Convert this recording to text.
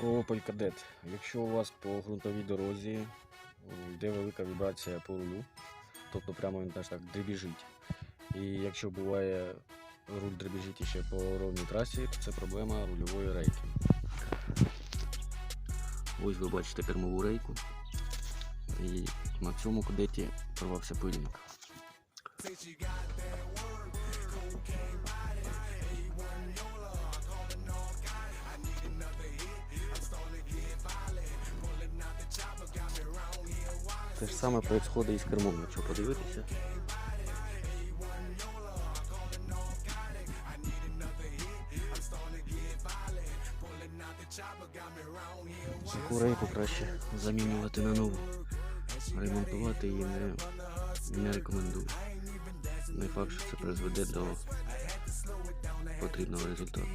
Про полькадет. Якщо у вас по ґрунтовій дорозі йде велика вібрація по рулю, тобто прямо він теж так дребіжить. І якщо буває руль дребіжить ще по ровній трасі, то це проблема рульової рейки. Ось ви бачите кермову рейку. І на цьому кадеті порвався пильник. Те ж саме відбувається із кермом, якщо подивитися. Таку рейку краще замінювати на нову. Ремонтувати її не, не рекомендую. Не факт, що це призведе до потрібного результату.